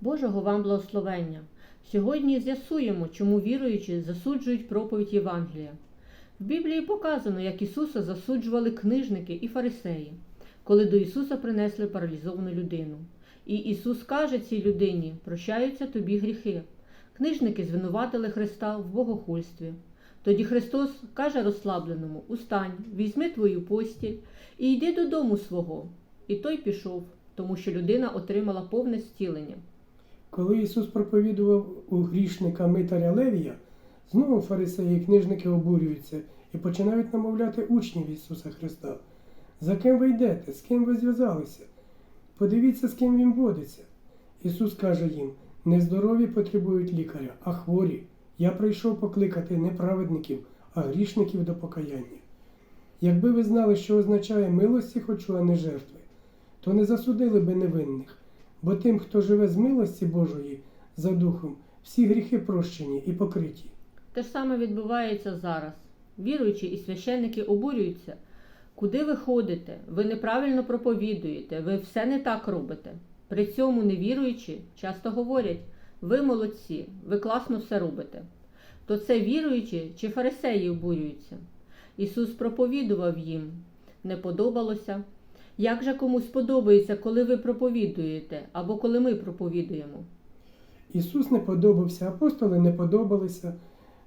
Божого вам благословення. Сьогодні з'ясуємо, чому віруючі засуджують проповідь Євангелія. В Біблії показано, як Ісуса засуджували книжники і фарисеї, коли до Ісуса принесли паралізовану людину. І Ісус каже цій людині: прощаються тобі гріхи. Книжники звинуватили Христа в богохульстві. Тоді Христос каже розслабленому: Устань, візьми твою постіль і йди додому свого. І той пішов, тому що людина отримала повне зцілення. Коли Ісус проповідував у грішника Митаря Левія, знову фарисеї і книжники обурюються і починають намовляти учнів Ісуса Христа. За ким ви йдете? З ким ви зв'язалися? Подивіться, з ким він водиться. Ісус каже їм: нездорові потребують лікаря, а хворі. Я прийшов покликати не праведників, а грішників до покаяння. Якби ви знали, що означає милості хочу, а не жертви, то не засудили би невинних, бо тим, хто живе з милості Божої за духом, всі гріхи прощені і покриті. Те ж саме відбувається зараз. Віруючі і священники обурюються. Куди ви ходите? Ви неправильно проповідуєте, ви все не так робите. При цьому невіруючі часто говорять: ви молодці, ви класно все робите. То це віруючі чи фарисеї обурюються. Ісус проповідував їм, не подобалося. Як же комусь подобається, коли ви проповідуєте або коли ми проповідуємо? Ісус не подобався, апостоли не подобалися.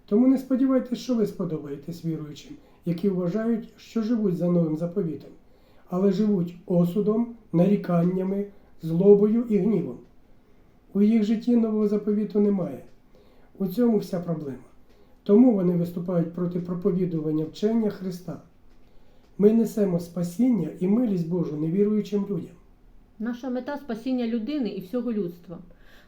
Тому не сподівайтесь, що ви сподобаєтесь віруючим, які вважають, що живуть за новим заповітом, але живуть осудом, наріканнями, злобою і гнівом. У їх житті нового заповіту немає. У цьому вся проблема. Тому вони виступають проти проповідування вчення Христа. Ми несемо спасіння і милість Божу невіруючим людям. Наша мета спасіння людини і всього людства.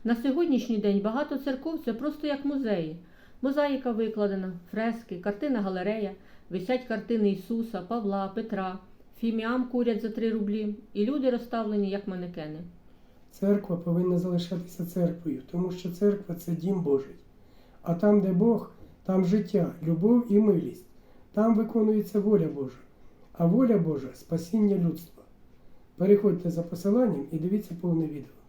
На сьогоднішній день багато церков це просто як музеї. Мозаїка викладена, фрески, картина галерея, висять картини Ісуса, Павла, Петра, фіміам курять за 3 рублі, і люди розставлені як манекени. Церква повинна залишатися церквою, тому що церква це дім Божий. А там, де Бог, там життя, любов і милість. Там виконується воля Божа. А воля Божа спасіння людства. Переходьте за посиланням і дивіться повне відео.